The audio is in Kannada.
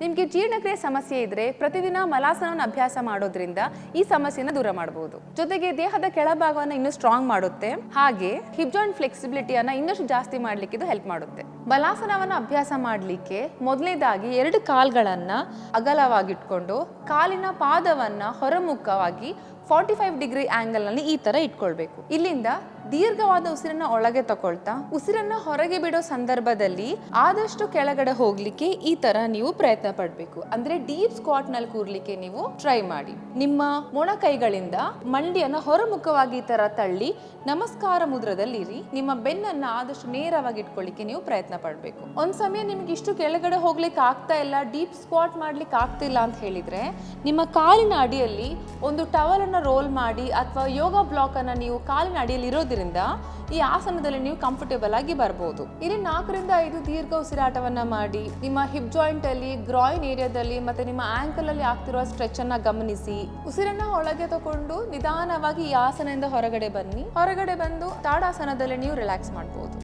ನಿಮಗೆ ಜೀರ್ಣಕ್ರಿಯೆ ಸಮಸ್ಯೆ ಇದ್ರೆ ಪ್ರತಿದಿನ ಮಲಾಸನವನ್ನು ಅಭ್ಯಾಸ ಮಾಡೋದ್ರಿಂದ ಈ ಸಮಸ್ಯೆನ ದೂರ ಮಾಡಬಹುದು ಜೊತೆಗೆ ದೇಹದ ಕೆಳಭಾಗವನ್ನು ಇನ್ನೂ ಸ್ಟ್ರಾಂಗ್ ಮಾಡುತ್ತೆ. ಹಾಗೆ ಹಿಪ್ ಜಾಯಿಂಟ್ ಫ್ಲೆಕ್ಸಿಬಿಲಿಟಿಯನ್ನ ಇನ್ನಷ್ಟು ಜಾಸ್ತಿ ಮಾಡ್ಲಿಕ್ಕೆ ಇದು ಹೆಲ್ಪ್ ಮಾಡುತ್ತೆ. ಮಲಾಸನವನ್ನು ಅಭ್ಯಾಸ ಮಾಡಲಿಕ್ಕೆ ಮೊದಲನೇದಾಗಿ ಎರಡು ಕಾಲ್ಗಳನ್ನ ಅಗಲವಾಗಿಟ್ಕೊಂಡು ಕಾಲಿನ ಪಾದವನ್ನ ಹೊರಮುಖವಾಗಿ ಫಾರ್ಟಿ ಫೈವ್ ಡಿಗ್ರಿ ಆಂಗಲ್ನಲ್ಲಿ ಈ ತರ ಇಟ್ಕೊಳ್ಬೇಕು. ಇಲ್ಲಿಂದ ದೀರ್ಘವಾದ ಉಸಿರನ್ನ ಒಳಗೆ ತಕೊಳ್ತಾ ಉಸಿರನ್ನ ಹೊರಗೆ ಬಿಡೋ ಸಂದರ್ಭದಲ್ಲಿ ಆದಷ್ಟು ಕೆಳಗಡೆ ಹೋಗ್ಲಿಕ್ಕೆ ಈ ತರ ನೀವು ಪ್ರಯತ್ನ ಪಡ್ಬೇಕು ಅಂದ್ರೆ ಡೀಪ್ ಸ್ಕ್ವಾಟ್ನಲ್ಲಿ ಕೂರ್ಲಿಕ್ಕೆ ನೀವು ಟ್ರೈ ಮಾಡಿ. ನಿಮ್ಮ ಮೊಣಕೈಗಳಿಂದ ಮಂಡಿಯನ್ನ ಹೊರಮುಖವಾಗಿ ಈ ತರ ತಳ್ಳಿ ನಮಸ್ಕಾರ ಮುದ್ರದಲ್ಲಿರಿ. ನಿಮ್ಮ ಬೆನ್ನನ್ನ ಆದಷ್ಟು ನೇರವಾಗಿ ಇಟ್ಕೊಳ್ಳಿಕ್ಕೆ ನೀವು ಪ್ರಯತ್ನ ಪಡಬೇಕು. ಒಂದ್ ಸಮಯ ನಿಮ್ಗೆ ಇಷ್ಟು ಕೆಳಗಡೆ ಹೋಗ್ಲಿಕ್ಕೆ ಆಗ್ತಾ ಇಲ್ಲ, ಡೀಪ್ ಸ್ಕ್ವಾಟ್ ಮಾಡ್ಲಿಕ್ಕೆ ಆಗ್ತಿಲ್ಲ ಅಂತ ಹೇಳಿದ್ರೆ ನಿಮ್ಮ ಕಾಲಿನ ಅಡಿಯಲ್ಲಿ ಒಂದು ಟವಲ್ ಅನ್ನ ರೋಲ್ ಮಾಡಿ ಅಥವಾ ಯೋಗ ಬ್ಲಾಕ್ ಅನ್ನ ನೀವು ಕಾಲಿನ ಅಡಿಯಲ್ಲಿ ಇರೋದ್ರಿಂದ ಈ ಆಸನದಲ್ಲಿ ನೀವು ಕಂಫರ್ಟೇಬಲ್ ಆಗಿ ಬರಬಹುದು ಇಲ್ಲಿ ನಾಲ್ಕರಿಂದ ಐದು ದೀರ್ಘ ಉಸಿರಾಟವನ್ನ ಮಾಡಿ, ನಿಮ್ಮ ಹಿಪ್ ಜಾಯಿಂಟ್ ಅಲ್ಲಿ ಗ್ರಾಯಿನ್ ಏರಿಯಾದಲ್ಲಿ ಮತ್ತೆ ನಿಮ್ಮ ಆಂಕಲ್ ಅಲ್ಲಿ ಆಗ್ತಿರುವ ಸ್ಟ್ರೆಚ್ ಅನ್ನ ಗಮನಿಸಿ. ಉಸಿರನ್ನ ಒಳಗೆ ತಕೊಂಡು ನಿಧಾನವಾಗಿ ಈ ಆಸನದಿಂದ ಹೊರಗಡೆ ಬನ್ನಿ. ಹೊರಗಡೆ ಬಂದು ತಾಡಾಸನದಲ್ಲಿ ನೀವು ರಿಲ್ಯಾಕ್ಸ್ ಮಾಡಬಹುದು